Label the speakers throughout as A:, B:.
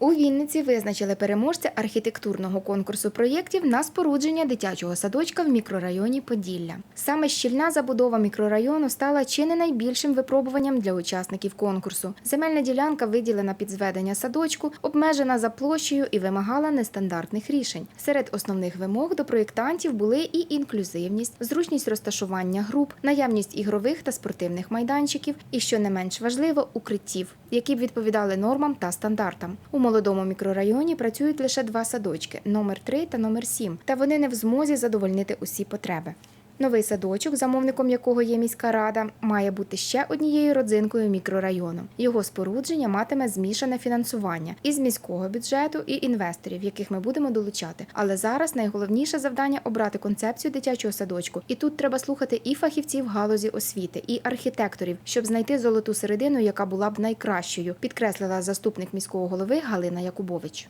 A: У Вінниці визначили переможця архітектурного конкурсу проєктів на спорудження дитячого садочка в мікрорайоні Поділля. Саме щільна забудова мікрорайону стала чи не найбільшим випробуванням для учасників конкурсу. Земельна ділянка виділена під зведення садочку, обмежена за площею і вимагала нестандартних рішень. Серед основних вимог до проєктантів були і інклюзивність, зручність розташування груп, наявність ігрових та спортивних майданчиків, і що не менш важливо, укриттів, які б відповідали нормам та стандартам. Молодому мікрорайоні працюють лише два садочки номер 3 та номер 7, та вони не в змозі задовольнити усі потреби. Новий садочок, замовником якого є міська рада, має бути ще однією родзинкою мікрорайону. Його спорудження матиме змішане фінансування із міського бюджету і інвесторів, яких ми будемо долучати. Але зараз найголовніше завдання обрати концепцію дитячого садочку. І тут треба слухати і фахівців галузі освіти, і архітекторів, щоб знайти золоту середину, яка була б найкращою, підкреслила заступник міського голови Галина Якубович.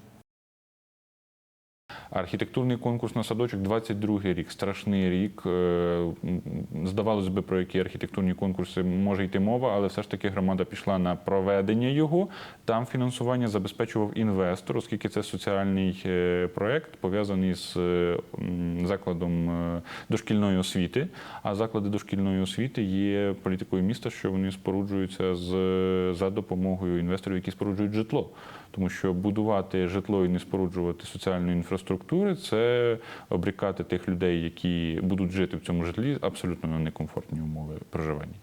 B: Архітектурний конкурс на садочок 22-й рік, страшний рік. Е, м, Здавалось би, про які архітектурні конкурси може йти мова, але все ж таки громада пішла на проведення його. Там фінансування забезпечував інвестор, оскільки це соціальний е, проект пов'язаний з е, закладом дошкільної освіти. А заклади дошкільної освіти є політикою міста, що вони споруджуються з за допомогою інвесторів, які споруджують житло. Тому що будувати житло і не споруджувати соціальної інфраструктури це обрікати тих людей, які будуть жити в цьому житлі, абсолютно на некомфортні умови проживання.